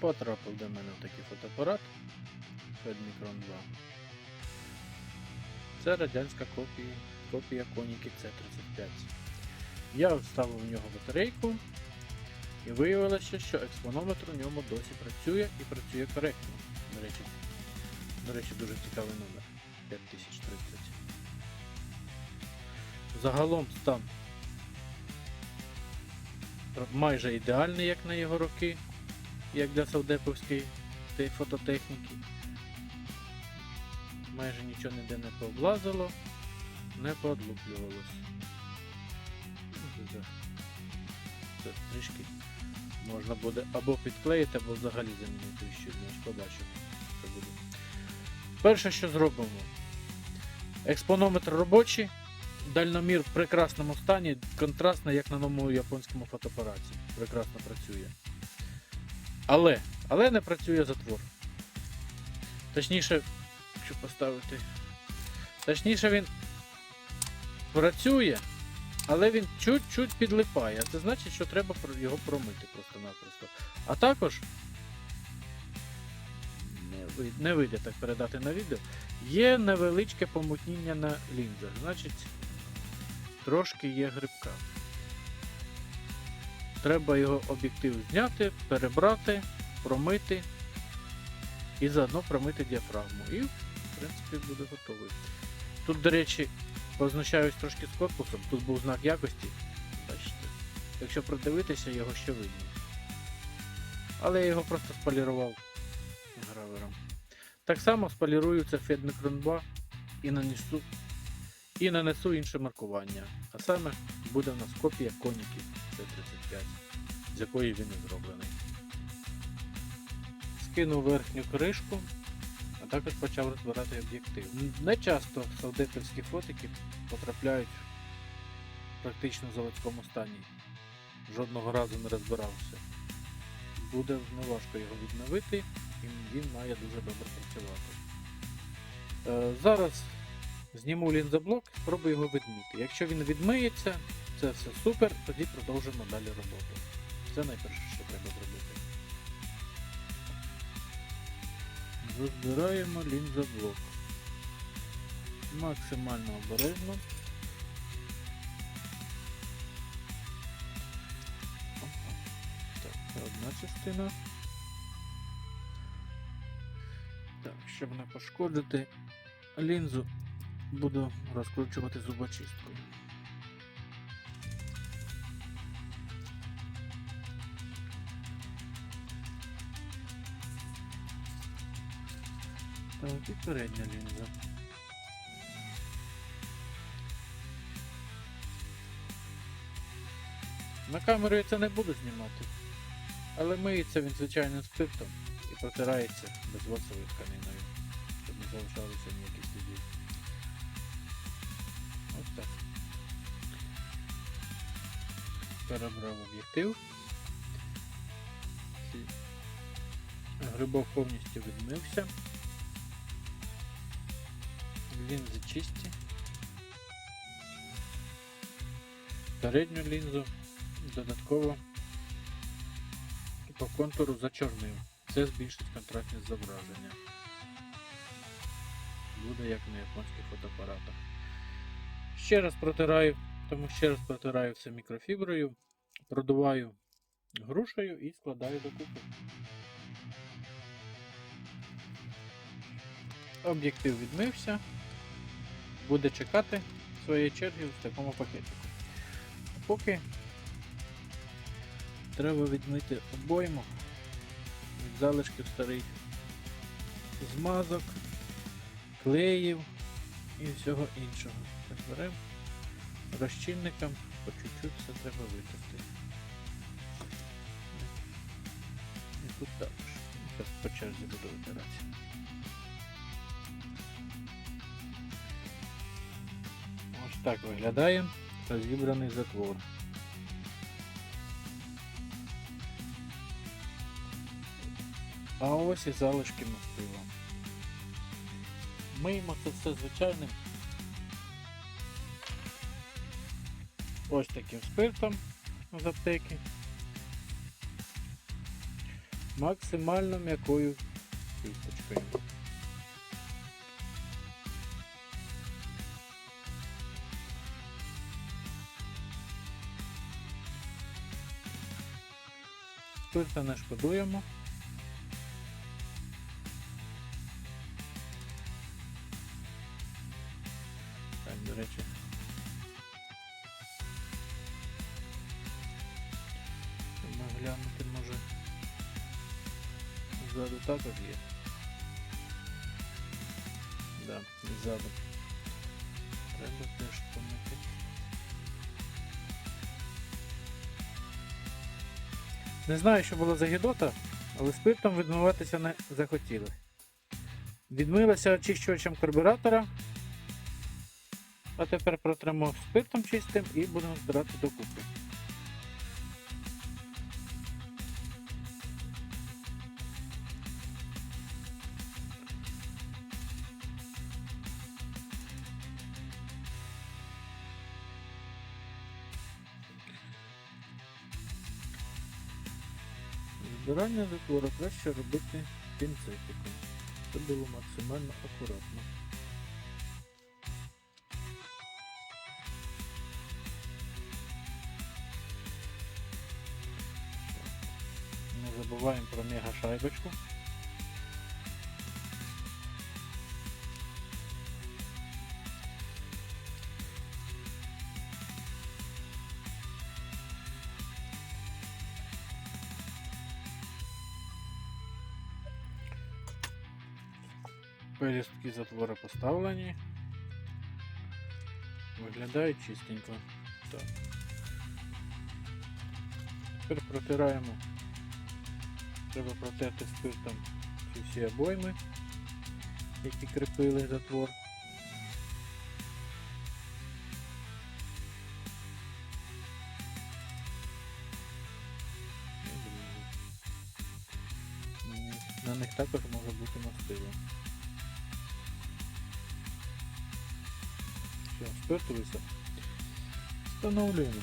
Потрапив до мене в такий фотоапарат Fedmicron 2. Це радянська копія, копія Konica C35. Я вставив в нього батарейку і виявилося, що експонометр у ньому досі працює і працює коректно. До речі, до речі, дуже цікавий номер 5030. Загалом стан майже ідеальний, як на його роки, як для савдеповської фототехніки. Майже нічого ніде не пооблазило, не поодлуплювалось. Ну, це- трішки можна буде або підклеїти, або взагалі замінити щільність. Побачимо. Перше, що зробимо. Експонометр робочий, дальномір в прекрасному стані, контрастний, як на новому японському фотоапараті. Прекрасно працює. Але, але не працює затвор. Точніше, що поставити. Точніше, він працює, але він чуть-чуть підлипає. Це значить, що треба його промити просто-напросто. А також не вийде, так передати на відео. Є невеличке помутніння на лінзах. Значить, трошки є грибка. Треба його об'єктив зняти, перебрати, промити і заодно промити діафрагму. І, в принципі, буде готовий. Тут, до речі, познущаюсь трошки з корпусом. Тут був знак якості. Бачите. Якщо продивитися, його ще видно. Але я його просто сполірував гравером. Так само сполірую це Fedmicron 2 і нанесу, і нанесу інше маркування. А саме буде в нас копія коніки C35, з якої він і зроблений. Скинув верхню кришку, а також почав розбирати об'єктив. Не часто савдеповські фотики потрапляють практично в заводському стані. Жодного разу не розбирався. Буде неважко його відновити, і він має дуже добре працювати. Е, зараз зніму лінзоблок, спробую його відмити. Якщо він відмиється, це все супер, тоді продовжимо далі роботу. Це найперше, що треба зробити. Розбираємо лінзоблок. Максимально обережно. Так, це одна частина. Так, щоб не пошкодити лінзу, буду розкручувати зубочисткою. Так, і передня лінза. На камеру я це не буду знімати, але миється він звичайним спиртом і протирається безвосовою тканиною, щоб не залишалося ніяких слідів. Так. Перебрав об'єктив. Грибок повністю відмився. Лінзи чисті. Передню лінзу додатково по контуру зачорнив. Це збільшить контрастність зображення. Буде як на японських фотоапаратах. Ще раз протираю, тому ще раз протираю все мікрофіброю, продуваю грушею і складаю докупи. Об'єктив відмився, буде чекати своєї черги в такому пакетику. Поки треба відмити обойму від залишків старих змазок, клеїв і всього іншого. Так беремо розчинником, по чуть-чуть все треба витерти. І тут також. Зараз по черзі буду витирати. Ось так виглядає розібраний затвор. А ось і залишки мастила. Миємо це все звичайним ось таким спиртом з аптеки. Максимально м'якою кісточкою. Спирта не шкодуємо. Також є. Да, ззаду. Треба теж помити. Не знаю, що було за гідота, але спиртом відмиватися не захотіли. Відмилася очищувачем карбюратора. А тепер протремо спиртом чистим і будемо збирати докупи. Збирання затвору краще робити пінцетиком. Це було максимально акуратно. Не забуваємо про мега шайбочку. Пелюстки затвора поставлені. Виглядають чистенько. Так. Тепер протираємо. Треба протерти спиртом ці всі обойми, які кріпили затвор. На них також може бути мастило. Все, спирту. Встановлюємо.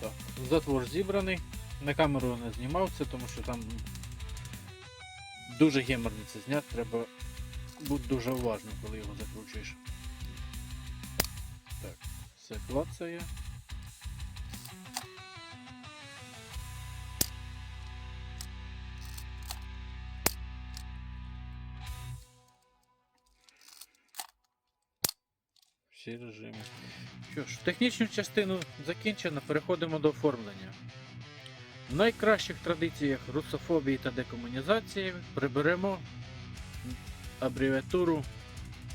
Так, затвор зібраний. На камеру не знімав це, тому що там дуже геморно це зняти, треба бути дуже уважним, коли його закручуєш. Так, все клацає. Всі режими. Що ж, технічну частину закінчено, переходимо до оформлення. В найкращих традиціях русофобії та декомунізації приберемо абревіатуру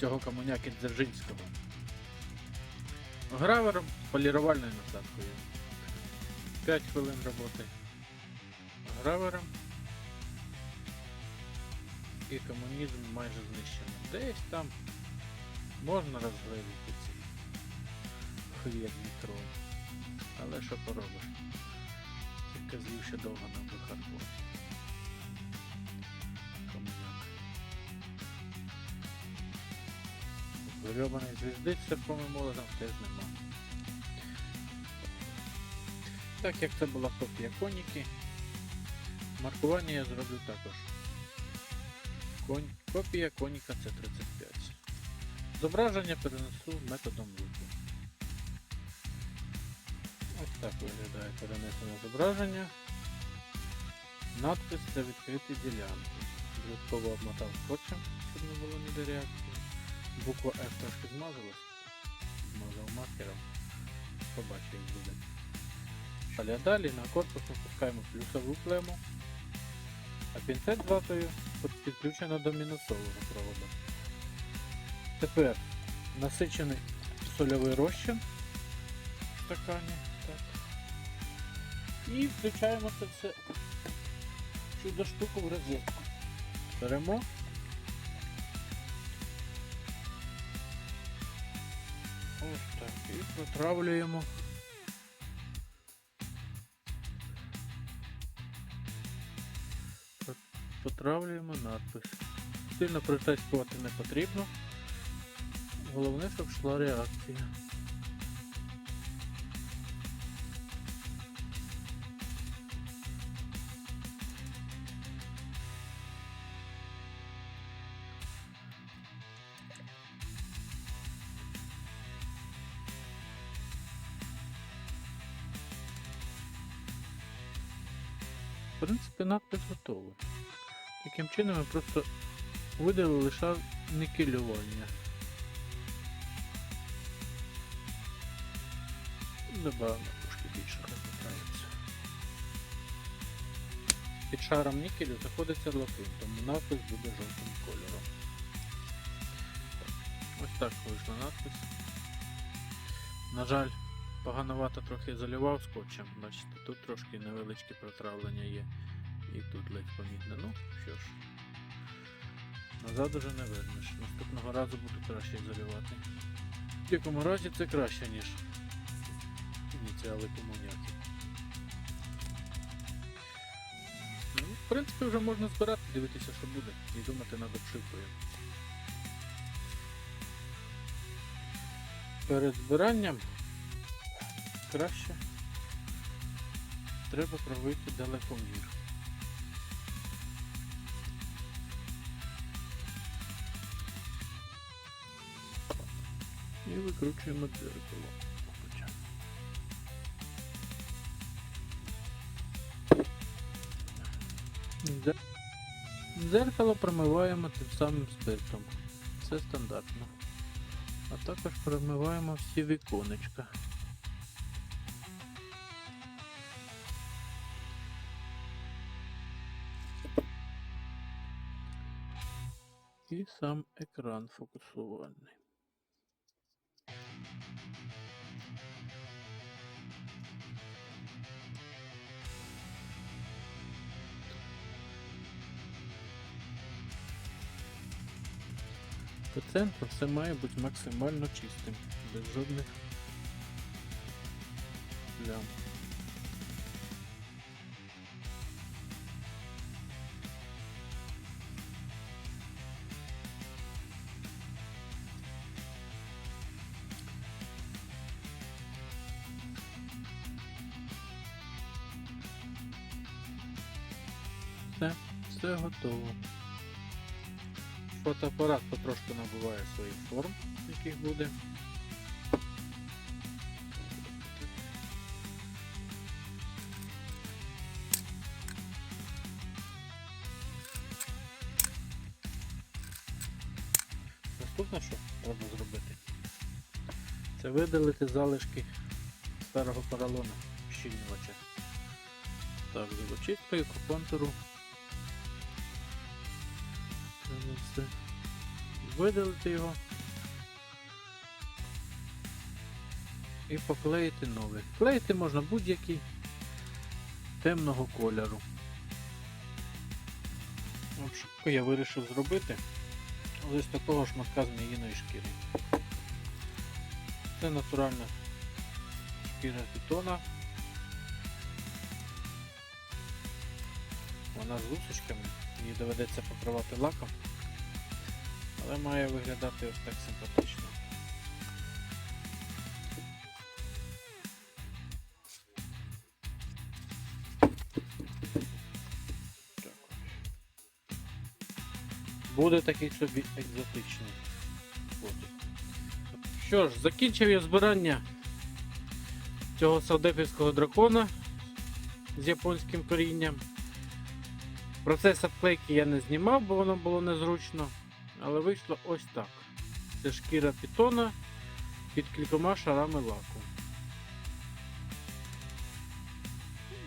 цього комуняки Дзержинського. Гравером полірувальною насадкою. 5 хвилин роботи гравером. І комунізм майже знищено. Десь там можна розглядіти ці хвірні кров. Але що поробиш? Цих козлів ще довго не вихарбувати. Гребаний звізди і молотом теж нема. Так як це була копія коніки, маркування я зроблю також. Конь... Копія коніка С35. Зображення перенесу методом лупу. Ось так виглядає перенесене зображення. Надпис це відкриті ділянки. Додатково обмотав скотчем, щоб не було ніде реакції. Буква F трошки змазалась. Змазав маркером. Побачив як буде. Далі далі на корпус напускаємо плюсову клему, а пінцет ватою підключено до мінусового проводу. Тепер насичений сольовий розчин в стакані. Так. І включаємо це все чудо штуку в розетку. Беремо. Ось так. І протравлюємо. Протравлюємо надпис. Сильно притискувати не потрібно. Головне, щоб йшла реакція. В принципі, надпис готовий. Таким чином ми просто видали лише никелювання. Добавимо трошки більше розбирається. Під шаром нікелю знаходиться латунь, тому надпис буде жовтим кольором. Ось так вийшла надпис. На жаль, погановато трохи заливав скотчем, бачите, тут трошки невеличке протравлення є. І тут ледь помітно. Ну, що ж. Назад уже не вернеш. Наступного разу буду краще заливати. В якому разі це краще, ніж ініціали комуняки. Ну, в принципі, вже можна збирати, дивитися, що буде, і думати над обшивкою. Перед збиранням краще треба провести далекомір. І викручуємо дзеркало. Дзеркало промиваємо тим самим спиртом. Це стандартно. А також промиваємо всі віконечка. І сам екран фокусувальний. По центру все має бути максимально чистим, без жодних плям. Все, все готово. Фотоапарат потрошку набуває своїх форм, яких буде. Наступне, що треба зробити, це видалити залишки старого поролону щільнювача. Так, зубочисткою по контуру. Все видалити його і поклеїти новий. Клеїти можна будь-який темного кольору. Обшивку я вирішив зробити ось такого шматка зміїної шкіри. Це натуральна шкіра питона. Вона з лусочками, її доведеться покривати лаком, але має виглядати ось так симпатично. Буде такий собі екзотичний фото. Що ж, закінчив я збирання цього савдепівського дракона з японським корінням. Процес обклейки я не знімав, бо воно було незручно. Але вийшло ось так. Це шкіра пітона під кількома шарами лаку.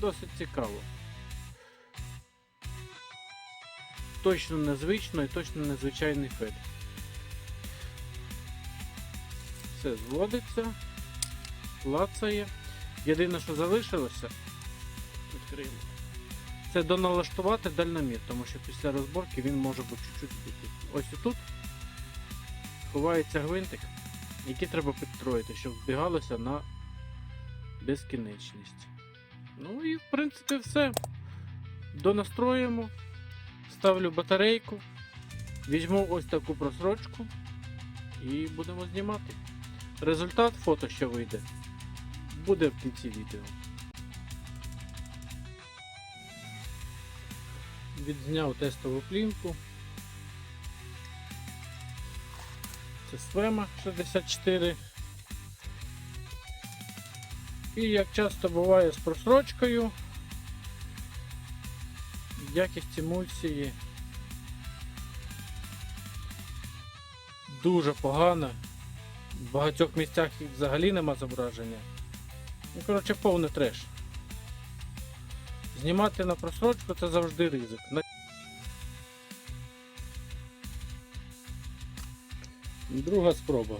Досить цікаво. Точно незвично і точно незвичайний фет. Все зводиться, клацає. Єдине, що залишилося, відкриємо. Це доналаштувати дальномір, тому що після розборки він може бути чуть-чуть. Ось тут ховається гвинтик, який треба підстроїти, щоб збігалося на безкінечність. Ну і в принципі все. Донастроюємо, ставлю батарейку Візьму ось таку просрочку і будемо знімати. Результат фото, що вийде, буде в кінці відео. Відзняв тестову плівку. Це Свема 64. І як часто буває з просрочкою, якість емульсії дуже погана. В багатьох місцях взагалі нема зображення. Ну, коротше, повний треш. Знімати на просрочку це завжди ризик. Друга спроба.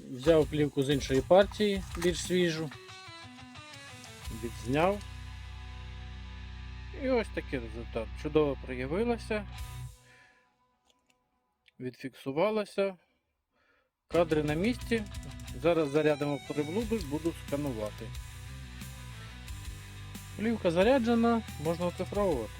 Взяв плівку з іншої партії, більш свіжу, відзняв. І ось такий результат. Чудово проявилося, відфіксувалося. Кадри на місці. Зараз зарядимо приблуду і буду сканувати. Плівка заряджена, можна оцифровувати.